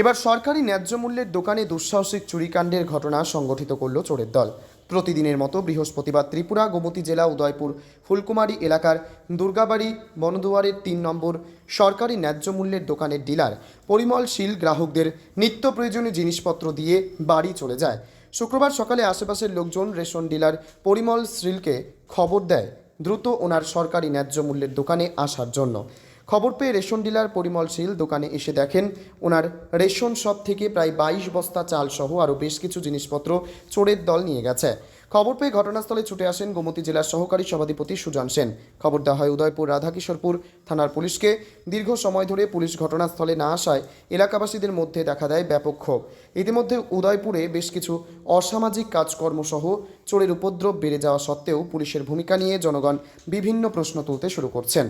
এবার সরকারি ন্যায্য মূল্যের দোকানে দুঃসাহসিক চুরিকাণ্ডের ঘটনা সংগঠিত করল চোরের দল। প্রতিদিনের মতো বৃহস্পতিবার ত্রিপুরা, গোমতী জেলা, উদয়পুর, ফুলকুমারী এলাকার দুর্গাবাড়ি, বনদুয়ারের তিন নম্বর সরকারি ন্যায্য মূল্যের দোকানের ডিলার পরিমল শীল গ্রাহকদের নিত্য প্রয়োজনীয় জিনিসপত্র দিয়ে বাড়ি চলে যায়। শুক্রবার সকালে আশেপাশের লোকজন রেশন ডিলার পরিমল শ্রীলকে খবর দেয়, দ্রুত ওনার সরকারি ন্যায্য মূল্যের দোকানে আসার জন্য। খবর পেয়ে রেশন ডিলার পরিমল শীল দোকানে এসে দেখেন, ওনার রেশন শপ থেকে প্রায় বাইশ বস্তা চালসহ আরও বেশ কিছু জিনিসপত্র চোরের দল নিয়ে গেছে। খবর পেয়ে ঘটনাস্থলে ছুটে আসেন গোমতী জেলার সহকারী সভাধিপতি সুজান সেন। খবর দেওয়া হয় উদয়পুর, রাধাকিশোরপুর থানার পুলিশকে। দীর্ঘ সময় ধরে পুলিশ ঘটনাস্থলে না আসায় এলাকাবাসীদের মধ্যে দেখা দেয় ব্যাপক ক্ষোভ। ইতিমধ্যে উদয়পুরে বেশ কিছু অসামাজিক কাজকর্ম সহ চোরের উপদ্রব বেড়ে যাওয়া সত্ত্বেও পুলিশের ভূমিকা নিয়ে জনগণ বিভিন্ন প্রশ্ন তুলতে শুরু করছেন।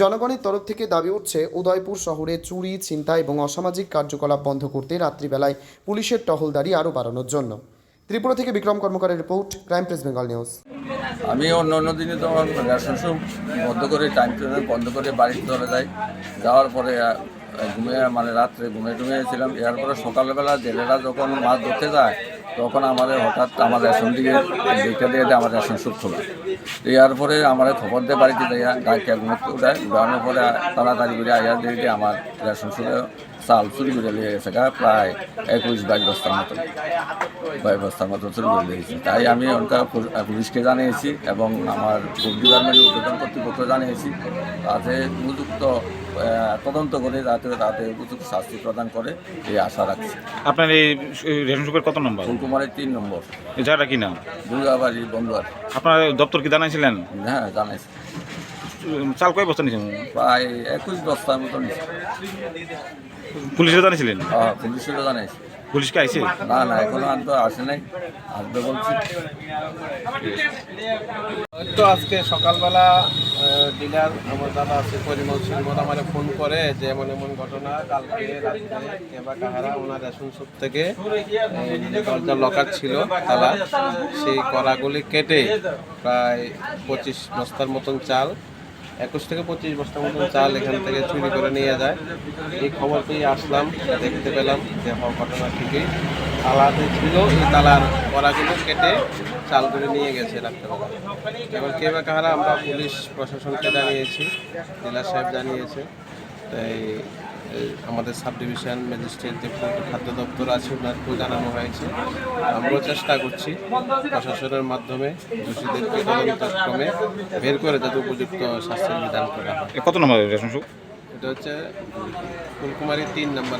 জনগণের তরফ থেকে দাবি উঠছে, উদয়পুর শহরে চুরি, ছিনতাই এবং অসামাজিক কার্যকলাপ বন্ধ করতে রাত্রিবেলায় পুলিশের টহলদারি আরও বাড়ানোর জন্য। ত্রিপুরা থেকে বিক্রম কর্মকারের report, crime press Bengal news. আমি অন্য অন্য দিনে তো আমার রেশন বন্ধ করে টাইম টেনে বন্ধ করে বাড়িতে ধরে যাই। যাওয়ার পরে ঘুমিয়ে মানে রাত্রে ঘুমিয়ে টুমিয়েছিলাম এরপরে সকালবেলা জেলেরা যখন মাছ ধরতে যায়, তখন আমাদের হঠাৎ আমার রেশন দিয়ে দেখে দিয়ে আমার রেশন শপ খোলা এর পরে আমার খবর দিয়ে বাড়িতে যাইয়া গাড়িটা ঘুমোতে উঠায় উঠানোর পরে তাড়াতাড়ি করে আইয়া দিয়ে দিয়ে আমার রেশন শপে চাল চুরি করে নিয়ে গেছে গা প্রায় একুশ বাইশ বস্তার মতো বাইশ বস্তার মতো চুরি করে দিয়েছি তাই আমি ওনকা পুলিশকে জানিয়েছি এবং আমার ফুড ডিপার্টমেন্টের উদ্বোধন কর্তৃপক্ষ জানিয়েছি। তাতে উপযুক্ত তদন্ত করে যাতে তাতে উপযুক্ত শাস্তি প্রদান করে এই আশা রাখছি আপনার এই রেশন শপের কত নম্বর? ফুলকুমারের তিন নম্বর। জায়গাটা কি নাম? দুর্গাবাড়ি বন্ধুয়ার আপনার দপ্তর কি জানাইছিলেন? হ্যাঁ জানাইছি। চাল কয় বস্তা নিয়েছেন প্রায় একুশ বস্তার মতো নিয়েছি পুলিশে জানিয়েছিলেন হ্যাঁ পুলিশেরও জানাইছি। পুলিশকে আইছে? না না এখনও আর তো আসে নাই। আসবে বলছি। তো আজকে সকালবেলা ডিলার আমার দাদা আছে পরিমল সিংহ আমার ফোন করে যে এমন এমন ঘটনা কালকে রাত্রে এবার কাহারা ওনার রেশন শপ থেকে এই দরজার লকার ছিল তালা। সেই কড়াগুলি কেটে প্রায় পঁচিশ বস্তার মতন চাল একুশ থেকে পঁচিশ বস্তা মতন চাল এখান থেকে চুরি করে নিয়ে যায়। এই খবর পেয়ে আসলাম, দেখতে পেলাম যে হওয়া ঘটনা ঠিকই। তালাতে ছিল, এই তালার কড়াগুলো কেটে চাল করে নিয়ে গেছে রাত্রেবেলা। এবার কে বা কাহারা আমরা পুলিশ প্রশাসনকে জানিয়েছি, জেলা সাহেব জানিয়েছে। তাই আমাদের সাব ডিভিশন ম্যাজিস্ট্রেট যে খাদ্য দপ্তর আছে ওনাকেও জানানো হয়েছে। আমরাও চেষ্টা করছি প্রশাসনের মাধ্যমে দোষীদেরকে তদন্তক্রমে বের করে যাতে উপযুক্ত শাস্তির বিধান করা হয়। কত নম্বর এটা হচ্ছে ফুলকুমারী তিন নম্বর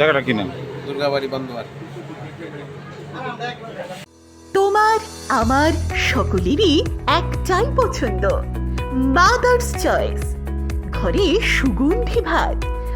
জায়গাটা কি নাম? দুর্গাবাড়ি বন্ধুয়ার তোমার আমার সকলেরই একটাই পছন্দ মাদার্স চয়েস ঘরে সুগন্ধি ভাত।